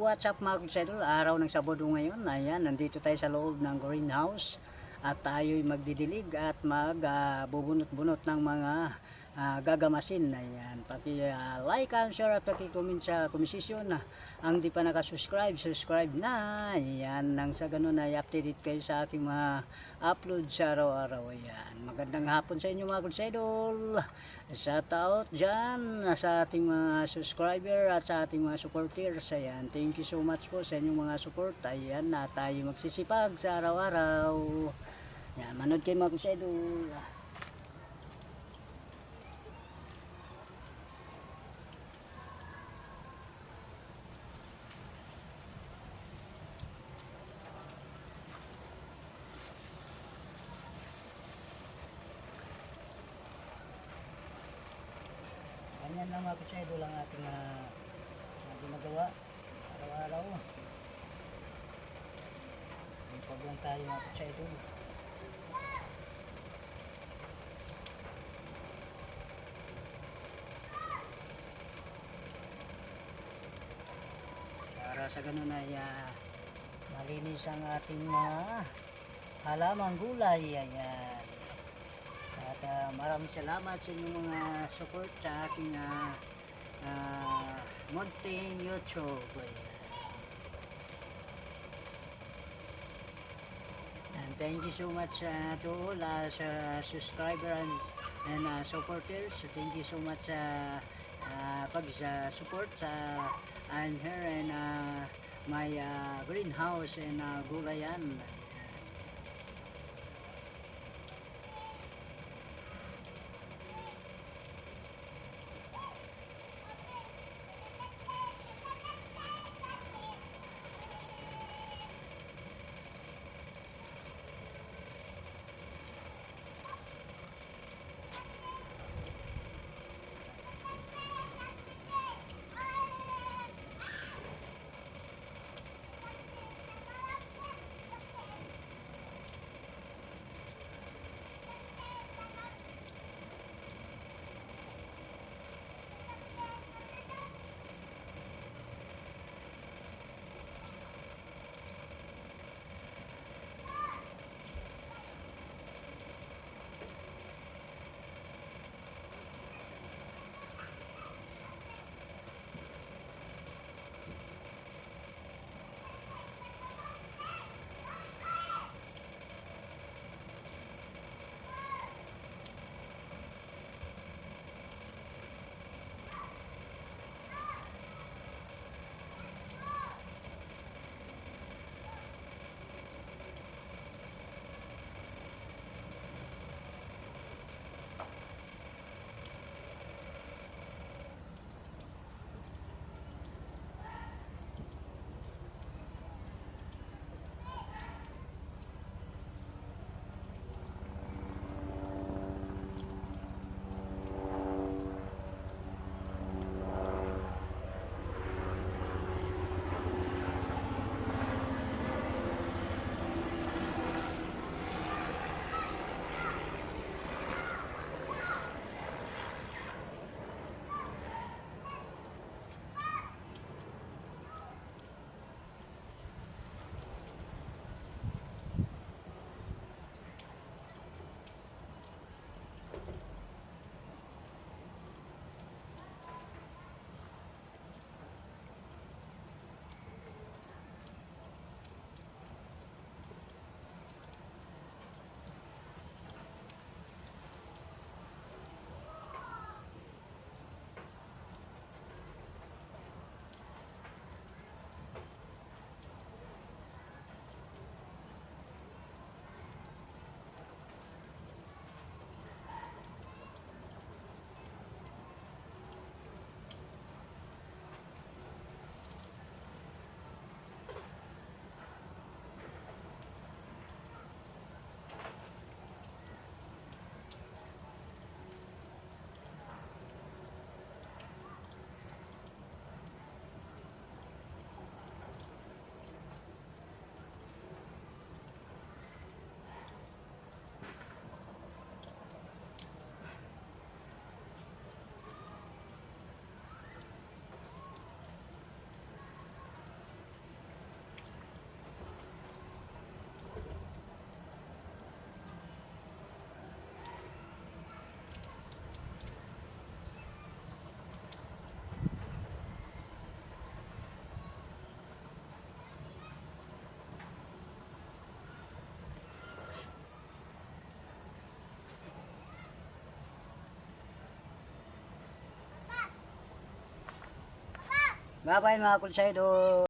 What's up mga kusidol? Araw ng Sabado ngayon. Ayan, nandito tayo sa loob ng greenhouse at tayo'y magdidilig at magbubunot-bunot ng mga ah, gagamasin. Ayan, pati ah, like and share at paki-comment sa komisisyon. Ang di pa nakasubscribe, subscribe na. Ayan, nang sa ganun ay updated kayo sa aking mga upload sa araw-araw. Ayan, magandang hapon sa inyo mga kusidol. Shout out dyan sa ating mga subscriber at sa ating mga supporters. Ayan, thank you so much po sa inyong mga support. Ayan, na tayo magsisipag sa araw-araw. Ayan, manood kayo mga kusidol. Ganyan lang mga kusidol ang ating uh, ginagawa araw-araw. Pag lang tayo mga kusidol. Para sa ganun ay ah, malinis ang ating mga halamang gulay. Ayan. Ah, maraming salamat sa inyong mga support sa aking uh, uh, Mountain YouTube. And thank you so much uh, to all uh, sa subscriber and, and uh, supporters. Thank you so much sa uh, pag-support sa I'm here in uh, my uh, greenhouse in uh, Gulayan. Bye-bye mga kulsaydo.